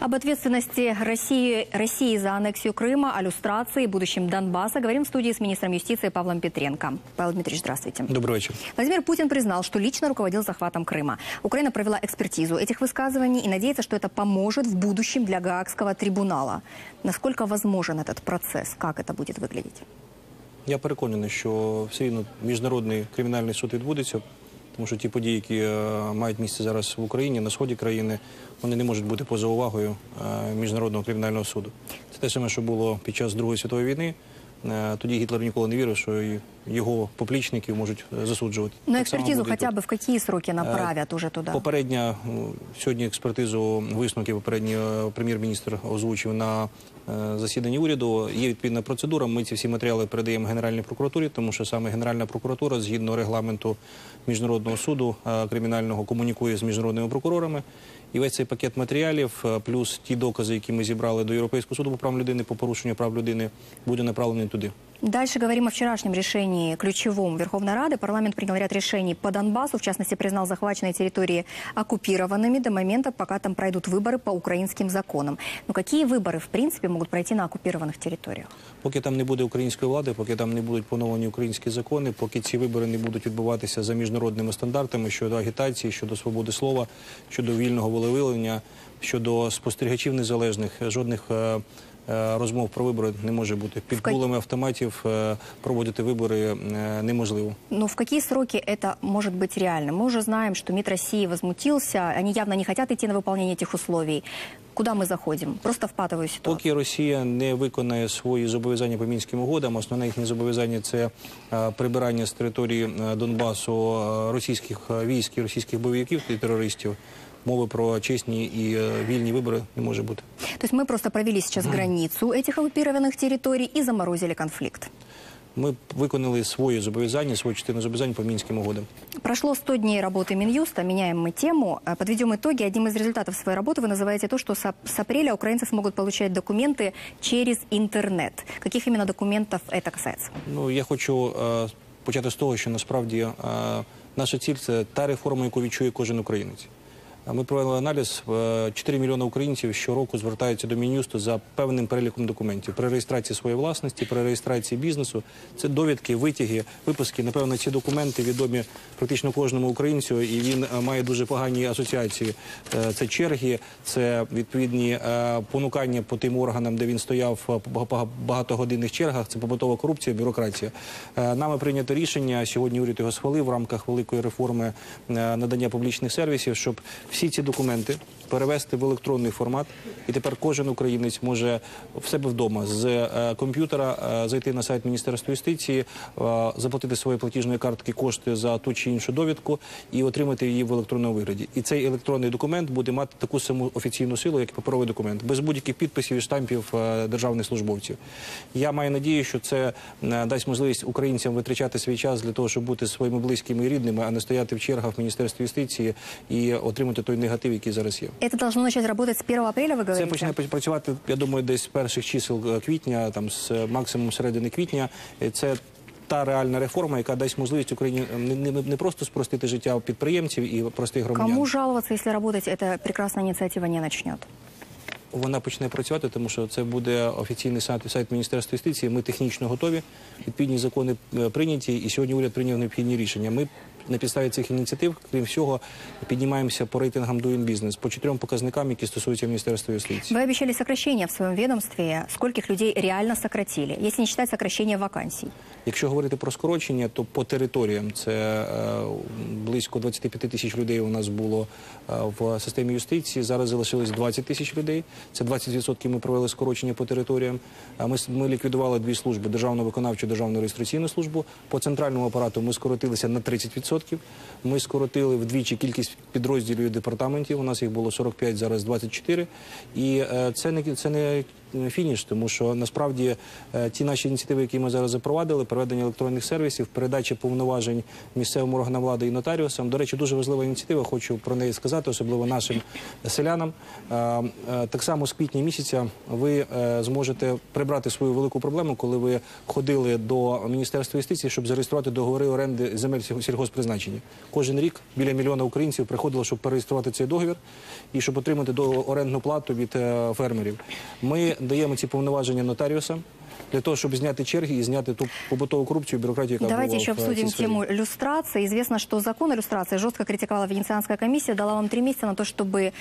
Об ответственности России, России за аннексию Крыма, о люстрации, будущем Донбасса говорим в студии с министром юстиции Павлом Петренко. Павел Дмитриевич, здравствуйте. Добрый вечер. Владимир Путин признал, что лично руководил захватом Крыма. Украина провела экспертизу этих высказываний и надеется, что это поможет в будущем для Гаагского трибунала. Насколько возможен этот процесс? Как это будет выглядеть? Я переконаний, що все рівно міжнародний кримінальний суд відбудеться, Тому що ті події, які е, мають місце зараз в Україні, на сході країни, вони не можуть бути поза увагою е, міжнародного кримінального суду. Це те саме, що було під час Другої світової війни. Е, Тоді Гітлер ніколи не вірив, що його поплічників можуть е, засуджувати. Буде і хотя тут. бы в какие сроки направят уже туда? Попередня ну, сьогодні експертизу висновки попередній е, прем'єр-міністр озвучив на е, засіданні уряду. Є відповідна процедура. Ми ці всі матеріали передаємо Генеральній прокуратурі, тому що саме Генеральна прокуратура, згідно регламенту міжнародного суду е, кримінального, комунікує з міжнародними прокурорами. І весь цей пакет матеріалів, е, плюс ті докази, які ми зібрали до Європейського суду по правам людини по порушенню прав людини, буде направлений туди. Дальше говорим о вчерашнем решении ключевом Верховной Рады. Парламент принял ряд решений по Донбассу, в частности, признал захваченные территории оккупированными до момента, пока там пройдут выборы по украинским законам. Но какие выборы, в принципе, могут пройти на оккупированных территориях? Поки там не буде української влади, поки там не будуть поновлені українські закони, поки ці вибори не будуть відбуватися за міжнародними стандартами щодо агітації, щодо свободи слова, щодо вільного волевиявлення, щодо спостерігачів незалежних, жодних е, е, розмов про вибори не може бути. Під ка- кулами автоматів е, проводити вибори е, неможливо. Ну, в какие сроки это может быть реально? Мы уже знаем, что МИД России возмутился, они явно не хотят идти на выполнение этих условий. Куда мы заходим? Просто в патовую ситуацию. Поки Росія не виконає свої зобов'язання по мінським угодам, основне їхнє зобов'язання це е, прибирання з території е, Донбасу е, російських е, військ і російських бойовиків і терористів. Мови про чесні і е, вільні вибори не може бути. То есть мы просто провели сейчас границу этих оккупированных территорий и заморозили конфликт. Ми виконали свої зобов'язання, свою частину зобов'язань по мінським угодам. Прошло 100 дней работы Минюста, меняем мы тему. Э, Подведем итоги. Одним из результатов своей работы вы называете то, что с ап- с апреля украинцы смогут получать документы через интернет. Каких именно документов это касается? Ну я хочу е, почати з того, що насправді е, наша ціль це та реформа, яку відчує кожен українець. Ми провели аналіз. е, 4 мільйони українців щороку звертаються до Мін'юсту за певним переліком документів при реєстрації своєї власності, при реєстрації бізнесу. Це довідки, витяги, випуски. Напевно, ці документи відомі практично кожному українцю, і він е, має дуже погані асоціації. Е, Це черги, це відповідні е, понукання по тим органам, де він стояв е, по багатогодинних чергах. Це побутова корупція, бюрократія. Е, Нами прийнято рішення. Сьогодні уряд його схвалив в рамках великої реформи е, надання публічних сервісів, щоб всі ці документи перевести в електронний формат, і тепер кожен українець може в себе вдома з е, комп'ютера е, зайти на сайт Міністерства юстиції, е, заплатити своєю платіжної картки кошти за ту чи іншу довідку і отримати її в електронному вигляді. І цей електронний документ буде мати таку саму офіційну силу, як паперовий документ, без будь-яких підписів і штампів державних службовців. Я маю надію, що це дасть можливість українцям витрачати свій час для того, щоб бути своїми близькими і рідними, а не стояти в чергах в Міністерстві юстиції і отримати той негатив, який зараз є. Это должно начать работать с 1 апреля, вы Це говорите? почне працювати, я думаю, десь з перших чисел е, квітня, там з е, максимум середини квітня. Е, Це та реальна реформа, яка дасть можливість Україні е, не, не, не просто спростити життя підприємців і простих громадян. Кому жаловаться, если работать эта прекрасная инициатива не начнет? Вона почне працювати, тому що це буде офіційний сайт, сайт Міністерства юстиції. Ми технічно готові. Відповідні закони е, прийняті, і сьогодні уряд прийняв необхідні рішення. Ми на підставі цих ініціатив, крім всього, піднімаємося по рейтингам Doing Business, по чотирьом показникам, які стосуються Міністерства юстиції. Вы обещали сокращение в своем ведомстве. Скольких людей реально сократили, если не считать сокращение вакансий? Якщо говорити про скорочення, то по територіям це е, близько 25 тисяч людей у нас було е, в системі юстиції. Зараз залишилось 20 тисяч людей. Це 20% ми провели скорочення по територіям. А ми, ми ліквідували дві служби: державну виконавчу, державну реєстраційну службу. По центральному апарату ми скоротилися на 30%. Ми скоротили вдвічі кількість підрозділів і департаментів. У нас їх було 45, зараз 24. І е, це не це не фініш, тому що насправді е, ті наші ініціативи, які ми зараз запровадили, проведення електронних сервісів, передача повноважень місцевим органам влади і нотаріусам. До речі, дуже важлива ініціатива. Хочу про неї сказати, особливо нашим селянам. Е, е, Так само з квітня місяця ви е, зможете прибрати свою велику проблему, коли ви ходили до Міністерства юстиції, щоб зареєструвати договори оренди земель сіль- сільгоспризначення. Кожен рік біля мільйона українців приходило, щоб перереєструвати цей договір і щоб отримати орендну плату від е, фермерів. Ми даємо ці повноваження нотаріусам для того, щоб зняти черги і зняти ту побутову корупцію, бюрократію, яка Давайте еще обсудим тему люстрации. Известно, что закон иллюстрации жестко критиковала Венецианская комиссия, дала вам три месяца на то, чтобы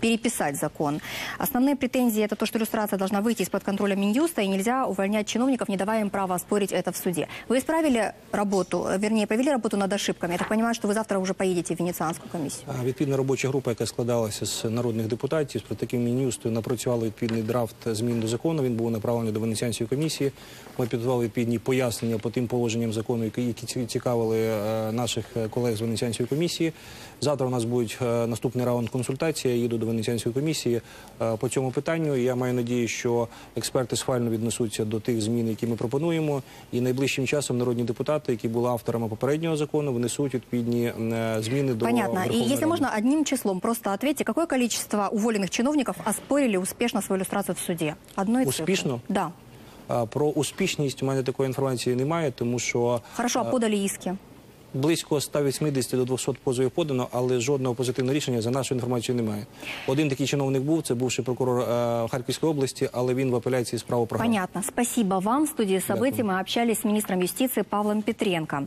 переписать закон. Основные претензии это то, что иллюстрация должна выйти из-под контроля Минюста, и нельзя увольнять чиновников, не давая им права оспорить это в суде. Вы исправили работу, э, вернее, провели работу над ошибками. Я так понимаю, что вы завтра уже поедете в Венецианскую комиссию. А, Відповідна робоча група, яка складалася з народних депутатів, з протоким Мін'юсту, напрацювала відповідний драфт змін до закону. Він був направлений до Венеціанської комісії. Ми підготували відповідні пояснення по тим положенням закону, які, які ці- цікавили е, наших е, колег з Венеціанської комісії. Завтра у нас буде е, наступний раунд консультації. Я їду до Венеціанської комісії е, по цьому питанню. І Я маю надію, що експерти схвально віднесуться до тих змін, які ми пропонуємо. І найближчим часом народні депутати, які були авторами попереднього закону, внесуть відповідні е, зміни до Понятно. Если Ради. можно, одним числом просто ответьте, какое количество уволенных чиновников оспорили успешно свою иллюстрацию в суде? Одной цифры. Успешно? Да. Про успішність у мене такої інформації немає, тому що Хорошо, а подали иски? Близько 180 до 200 позовів подано, але жодного позитивного рішення за нашу інформацію немає. Один такий чиновник був, це бувший прокурор е, Харківської області, але він в апеляції справу програв. Понятно. Спасибо вам. В студии событий мы общались с министром юстиции Павлом Петренко.